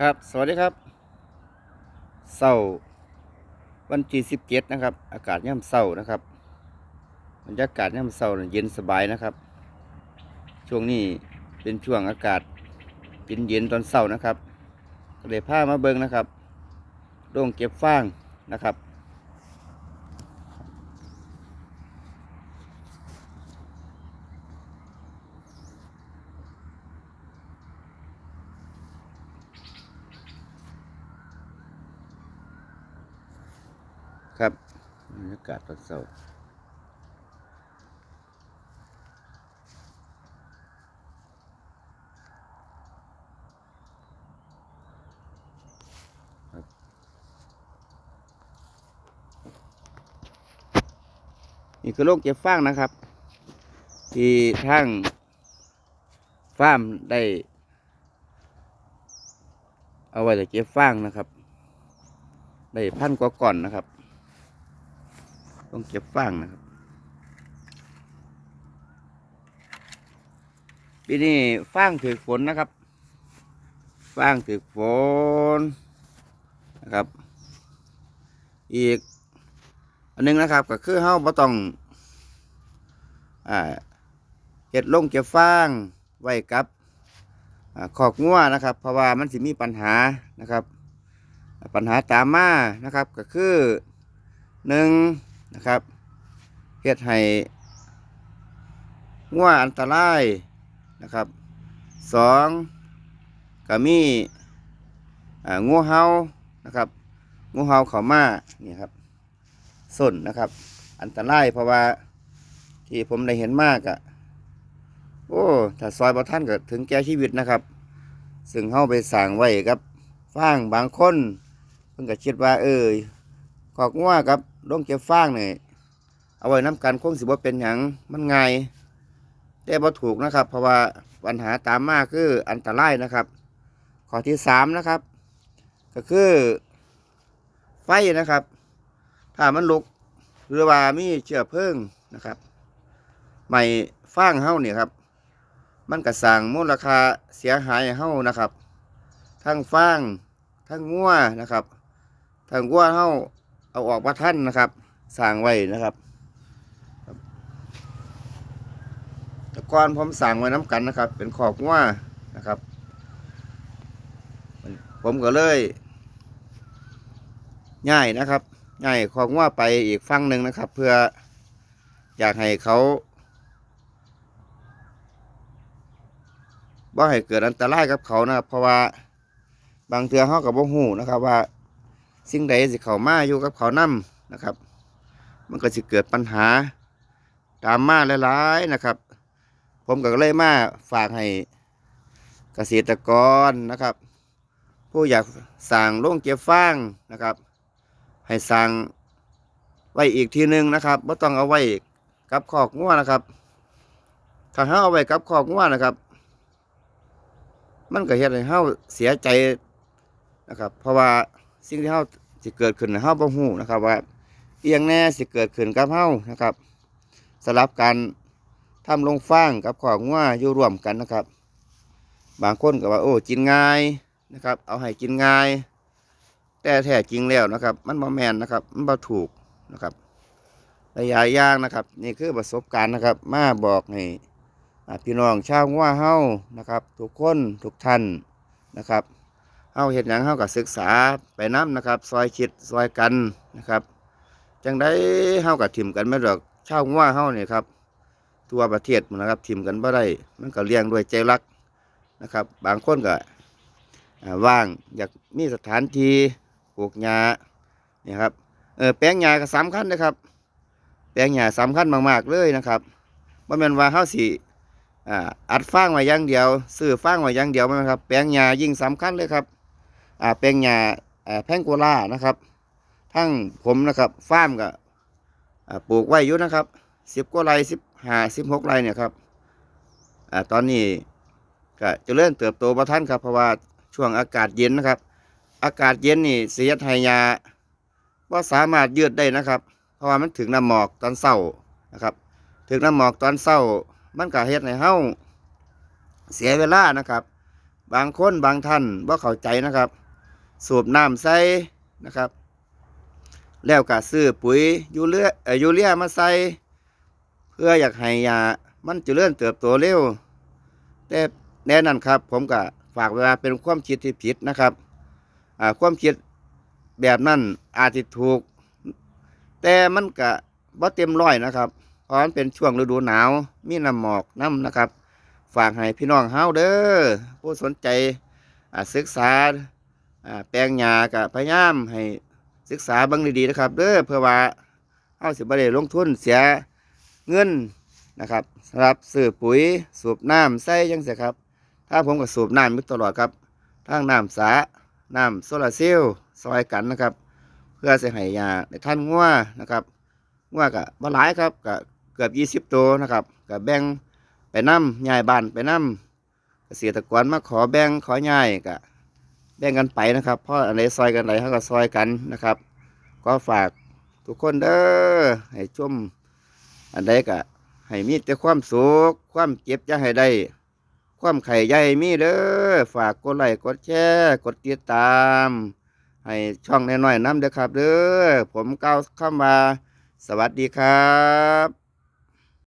ครับ สวัสดีครับเสาร์วันที่สิบเจ็ดนะครับ อากาศย่ำเสาร์นะครับบรรยากาศย่ำเสาร์น่ะเย็นสบายนะครับ ช่วงนี้เป็นช่วงอากาศเย็นเย็นตอนเสาร์นะครับก็เลยพามาเบิงนะครับโรงเก็บฟางนะครับบ รรยากาศตอนเช้านี่คือโรงเก็บฟางนะครับ ที่ทางฟาร์มได้ เอาไว้จะเก็บฟางนะครับ ได้พันกว่าก่อนนะครับ ต้องเก็บฟางนะครับ ปีนี้ฟางถือฝนนะครับ ฟางถือฝนนะครับ อีก อันหนึงนะครับก็คือเฮาบ่ต้องอ่าเฮ็ดลงเก็บฟางไว้กับขอกงัวนะครับ เพราะว่ามันสิมีปัญหานะครับ ปัญหาตามมานะครับก็คือหนึ่ง นะครับเฮ็ดให้งัวอันตรายนะครับสองก็มีอ่างูเห่านะครับงูเห่าเขามานี่ครับส้นนะครับ อันตรายเพราะว่าที่ผมได้เห็นมากอะโอ้ถ้าซอยบ่ท่านก็ถึงแก่ชีวิตนะครับ ซึ่งเฮาไปสั่งไว้กับฟางบางคนเพิ่นก็คิดว่า เออขอกงัวกับ ลงเก็บฟางนี่เอาไว้น้ำกันคงสิบ่เป็นหยังมันง่ายแต่บ่ถูกนะครับ เพราะว่าปัญหาตามมาคืออันตรายนะครับ ข้อที่สามนะครับ ก็คือไฟนะครับ ถ้ามันลุกหรือว่ามีเชื้อเพลิงนะครับใหม่ฟางเฮ้าเนี่ยครับ มันก็สร้างมูลค่าเสียหายให้านะครับ ทั้งฟางทั้งงัวนะครับทั้งงัวเฮ้า เอาออกมาท่านนะครับสร้างไว้นะครับครับแต่ก่อนผมสั่งไว้น้ำกันนะครับ เป็นขอบงัวนะครับ ผมก็เลยง่ายนะครับง่ายขอบงัวไปอีกฝั่งหนึ่งนะครับ เพื่ออยากให้เขาบ่ให้เกิดอันตรายกับเขานะครับ เพราะว่าบางเทือเขากับบ่ฮู้นะครับว่า สิ่งใดสิเข้ามาอยู่กับเขานํนะครับ มันก็สิเกิดปัญหาตามมาหลายๆนะครับ ผมก็เลยมาฝากให้เกษตรกรนะครับ ผู้อยากสั่งโรงเก็บฟางนะครับ ให้สั่งไว้อีกทีหนึ่งนะครับไม่ต้องเอาไว้กับขอกงัวนะครับ ถ้าเขาเอาไว้กับขอกงัวนะครับ มันก็เฮ็ดให้เฮาเสียใจนะครับ เพราะว่า สิ่งที่เฮาสิเกิดขึ้นน่ะเฮาบ่ฮู้นะครับ ว่าเอียงแน่สิเกิดขึ้นกับเฮานะครับสลับการทำลงฟางกับของงัวอยู่ร่วมกันนะครับ บางคนก็ว่าโอ้กินง่ายนะครับ เอาให้กินง่าย แต่แท้จริงแล้วนะครับ มันบ่แม่นนะครับ มันบ่ถูกนะครับระยะยางนะครับ นี่คือประสบการณ์นะครับ มาบอกให้พี่น้องชาวงัวเฮานะครับ ทุกคนทุกท่านนะครับ เฮาเฮ็ดหยังเฮาก็ศึกษาไปนํนะครับ ซอยคิดซอยกันนะครับ จังได้เฮาก็ถิ่มกันไม่ดอกชาวงัวเฮานี่ครับ ทั่วประเทศหมดนะครับถิ่มกันบ่ได้มันก็เลี้ยงด้วยใจรักนะครับ บางคนก็ว่างอยากมีสถานที่ปลูกหญ้านี่ยครับเออแปลงหญ้าก็สำคัญนะครับ แปลงหญ้าสำคัญมากๆเลยนะครับบ่แม่นว่าเฮาสิอ่าอัดฟางไว้อย่างเดียวซื้อฟางไว้อย่างเดียวไหมครับ แปลงหญ้ายิ่งสำคัญเลยครับ แปลงหญ้าอ่าแพงโกล่านะครับทั้งผมนะครับฟาร์มก็อ่าปลูกไว้อยู่นะครับสิบกว่าไร่สิบห้าสิบหกไร่เนี่ยครับอ่าตอนนี้ก็จะเริ่มเติบโตประทันครับเพราะว่าช่วงอากาศเย็นนะครับ อากาศเย็นนี่เสียดให้หญ้าว่าสามารถยืดได้นะครับ เพราะว่ามันถึงน้ำหมอกตอนเศร้านะครับ ถึงน้ำหมอกตอนเศร้า มันก็เฮ็ดให้เฮาเสียเวลานะครับ บางคนบางท่านว่าเข้าใจนะครับ สูบน้ำใส่นะครับ แล้วก็ซื้อปุ๋ยยูเรียเอ่อยูเรียมาใส่เพื่ออยากให้ยามันเจริญเติบโตเร็ว แต่แน่นั่นครับ ผมก็ฝากไว้ว่าเป็นความคิดที่ผิดนะครับอ่าความคิดแบบนั้นอาจจะถูก แต่มันก็บ่เต็มร้อยนะครับเพราะมันเป็นช่วงฤดูหนาว มีน้ำหมอกน้ำนะครับ ฝากให้พี่น้องเฮาเด้อผู้สนใจศึกษา แปลงหญ้าก็พยายามให้ศึกษาบิ่งดีๆนะครับเด้อเพื่อว่าเฮาสิบ่ได้ลงทุนเสียเงินนะครับสำหรับซื้อปุ๋ยสูบน้ำใส่จังซี่ครับ ถ้าผมก็สูบน้ำอยู่ตลอดครับทั้งน้ำสาน้ำโซลาร์เซลล์ซอยกันนะครับ เพื่อสิให้ยาในท่านงัวนะครับงัวก็บ่หลายครับก็เกือบ 20 ตัวนะครับก็แบ่งไปนำย้ายบ้านไปนำเกษตรกรมาขอแบ่งขอย้ายก็ แบ่งกันไปนะครับพราะอันไหนซอยกันไหนเขาก็ซอยกันนะครับ ก็ฝากทุกคนเด้อให้ชมอันใดก็ให้มีแต่ความสุขความเจ็บอย่าให้ได้ ความไข่ใหญ่มีเด้อฝากกดไลค์กดแชร์กดติดตาม ให้ช่องน้อยๆน้ำเด้อครับเด้อผมก้าวเข้ามา สวัสดีครับ